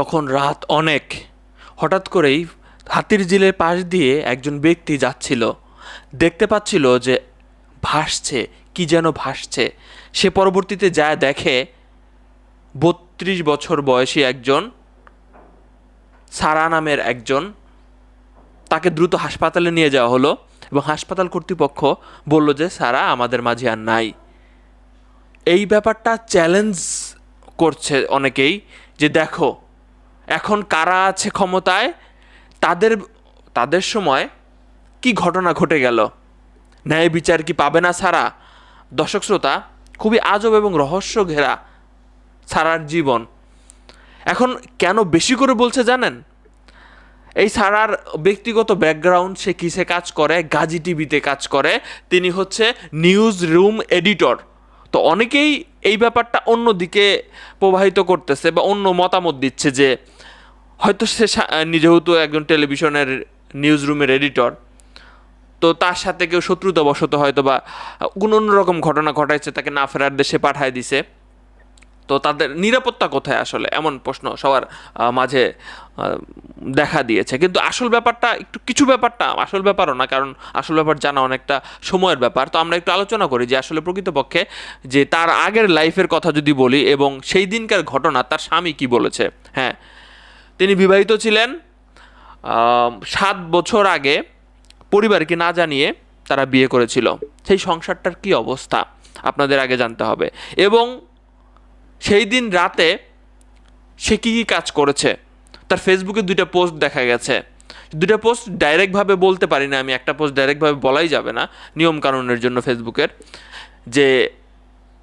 তখন রাত অনেক। হঠাৎ করেই হাতির জিলের পাশ দিয়ে একজন ব্যক্তি যাচ্ছিল। দেখতে পাচ্ছিল যে ভাসছে, কি যেন ভাসছে। সে পরবর্তীতে যা দেখে বত্রিশ বছর বয়সী একজন, সারা নামের একজন, তাকে দ্রুত হাসপাতালে নিয়ে যাওয়া হলো এবং হাসপাতাল কর্তৃপক্ষ বলল যে, সারা, আমাদের মাঝে আর নাই। এই ব্যাপারটা চ্যালেঞ্জ করছে অনেকেই যে, দেখো এখন কারা আছে ক্ষমতায়? তাদের তাদের সময় কি ঘটনা ঘটে গেল? ন্যায় বিচার কি পাবে না সারা দর্শক শ্রোতা, খুবই আজব এবং রহস্য ঘেরা সারার জীবন। এখন কেন বেশি করে বলছে জানেন? এই সারার ব্যক্তিগত ব্যাকগ্রাউন্ড সে কিসে কাজ করে? গাজী টিভিতে কাজ করে। তিনি হচ্ছে নিউজ রুম এডিটর তো অনেকেই এই ব্যাপারটা অন্য দিকে প্রবাহিত করতেছে বা অন্য মতামত দিচ্ছে যে হয়তো সে যেহেতু একজন টেলিভিশনের নিউজ রুমের এডিটর তো তার সাথে কেউ শত্রুতাবশত হয়তো বা কোনো অন্যরকম ঘটনা ঘটাইছে, তাকে না ফেরার দেশে পাঠায় দিছে। তো তাদের নিরাপত্তা কোথায় আসলে? এমন প্রশ্ন সবার মাঝে দেখা দিয়েছে। কিন্তু আসল ব্যাপারটা একটু, কিছু ব্যাপারটা আসল ব্যাপারও না, কারণ আসল ব্যাপার জানা অনেকটা সময়ের ব্যাপার। তো আমরা একটু আলোচনা করি যে আসলে প্রকৃতপক্ষে যে তার আগের লাইফের কথা যদি বলি এবং সেই দিনকার ঘটনা, তার স্বামী কি বলেছে? হ্যাঁ তিনি বিবাহিত ছিলেন সাত বছর আগে পরিবারকে না জানিয়ে তারা বিয়ে করেছিল। সেই সংসারটার কি অবস্থা? আপনাদের আগে জানতে হবে। এবং সেই দিন রাতে সে কী কী কাজ করেছে? তার ফেসবুকে দুইটা পোস্ট দেখা গেছে। দুইটা পোস্ট ডাইরেক্টভাবে বলতে পারি না আমি, একটা পোস্ট ডাইরেক্টভাবে বলাই যাবে না নিয়ম কানুনের জন্য ফেসবুকের যে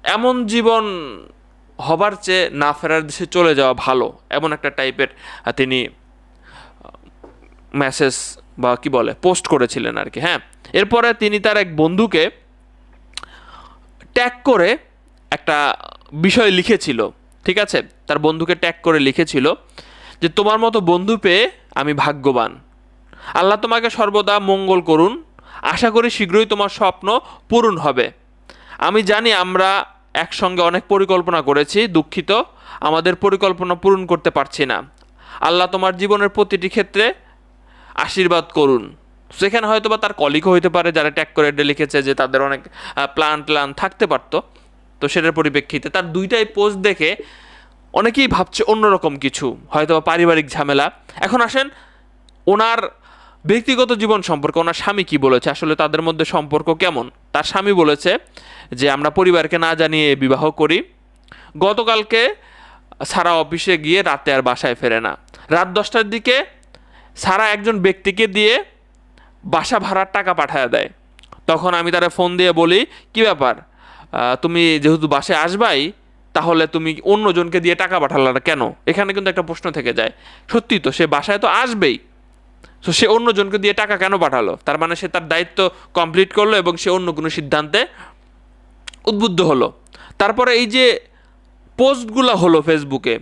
এমন জীবন হবার চেয়ে না ফেরার দেশে চলে যাওয়া ভালো, এমন একটা টাইপের তিনি মেসেজ বা কি বলে পোস্ট করেছিলেন আর কি হ্যাঁ? এরপরে তিনি তার এক বন্ধুকে ট্যাগ করে একটা বিষয় লিখেছিল, ঠিক আছে? তার বন্ধুকে ট্যাগ করে লিখেছিল যে, তোমার মতো বন্ধু পেয়ে আমি ভাগ্যবান। আল্লাহ তোমাকে সর্বদা মঙ্গল করুন। আশা করি শীঘ্রই তোমার স্বপ্ন পূরণ হবে। আমি জানি আমরা একসঙ্গে অনেক পরিকল্পনা করেছি, দুঃখিত। আমাদের পরিকল্পনা পূরণ করতে পারছি না। আল্লাহ তোমার জীবনের প্রতিটি ক্ষেত্রে আশীর্বাদ করুন। সেখানে হয়তো বা তার কলিগও হইতে পারে যারা ট্যাগ করে লিখেছে যে, তাদের অনেক প্ল্যান প্ল্যান থাকতে পারতো। তো সেটার পরিপ্রেক্ষিতে তার দুইটাই পোস্ট দেখে অনেকেই ভাবছে অন্যরকম কিছু হয়তো পারিবারিক ঝামেলা। এখন আসেন, ওনার ব্যক্তিগত জীবন সম্পর্কে ওনার স্বামী কি বলেছে? আসলে তাদের মধ্যে সম্পর্ক কেমন? তার স্বামী বলেছে যে, আমরা পরিবারকে না জানিয়ে বিবাহ করি। গতকালকে সারা অফিসে গিয়ে রাতে আর বাসায় ফেরে না। রাত দশটার দিকে সারা একজন ব্যক্তিকে দিয়ে বাসা ভাড়ার টাকা পাঠায় দেয়। তখন আমি তারা ফোন দিয়ে বলি, কি ব্যাপার? তুমি যেহেতু বাসায় আসবাই, তাহলে তুমি অন্যজনকে দিয়ে টাকা পাঠালে না কেন? এখানে কিন্তু একটা প্রশ্ন থেকে যায়। সত্যি তো, সে বাসায় তো আসবেই। তো সে অন্যজনকে দিয়ে টাকা কেন পাঠালো? তার মানে সে তার দায়িত্ব কমপ্লিট করল এবং সে অন্য কোনো সিদ্ধান্তে উদ্বুদ্ধ হলো। তারপরে এই যে পোস্টগুলো হলো ফেসবুকে,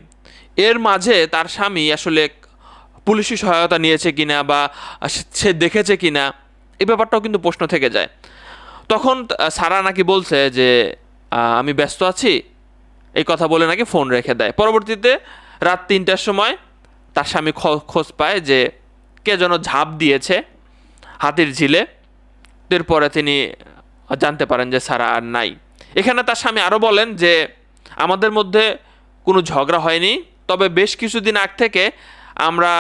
এর মাঝে তার স্বামী আসলে পুলিশি সহায়তা নিয়েছে কিনা বা সে দেখেছে কিনা এই ব্যাপারটাও কিন্তু প্রশ্ন থেকে যায়। তখন সারা নাকি বলছে যে আমি ব্যস্ত আছি, এই কথা বলে নাকি ফোন রেখে দেয়। পরবর্তীতে রাত তিনটার সময় তার স্বামী খোঁজ পায় যে, কে যেন ঝাঁপ দিয়েছে হাতির ঝিলে। এরপরে তিনি জানতে পারেন যে, সারা আর নাই। এখানে তার স্বামী আরও বলেন যে, আমাদের মধ্যে কোনো ঝগড়া হয়নি, তবে বেশ কিছুদিন আগ থেকে আমরা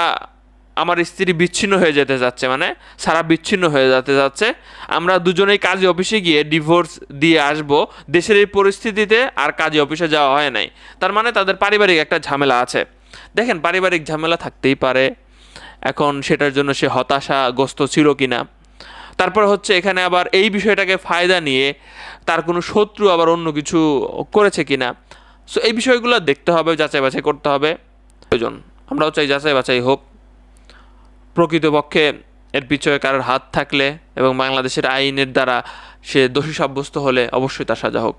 আমার স্ত্রী বিচ্ছিন্ন হয়ে যেতে যাচ্ছে মানে সারা বিচ্ছিন্ন হয়ে যেতে যাচ্ছে। আমরা দুজনেই কাজী অফিসে গিয়ে ডিভোর্স দিয়ে আসব। দেশের এই পরিস্থিতিতে আর কাজী অফিসে যাওয়া হয় নাই। তার মানে তাদের পারিবারিক একটা ঝামেলা আছে। দেখেন, পারিবারিক ঝামেলা থাকতেই পারে। এখন সেটার জন্য সে হতাশাগ্রস্ত ছিল কিনা। তারপর হচ্ছে এখানে আবার এই বিষয়টাকে ফায়দা নিয়ে তার কোনো শত্রু আবার অন্য কিছু করেছে কিনা। সো এই বিষয়গুলো দেখতে হবে যাচাই বাছাই করতে হবে। প্রয়োজন। আমরাও চাই যাচাই বাছাই হোক। প্রকৃতপক্ষে এর পিছনে কারোর হাত থাকলে এবং বাংলাদেশের আইনের দ্বারা সে দোষী সাব্যস্ত হলে অবশ্যই তার সাজা হোক।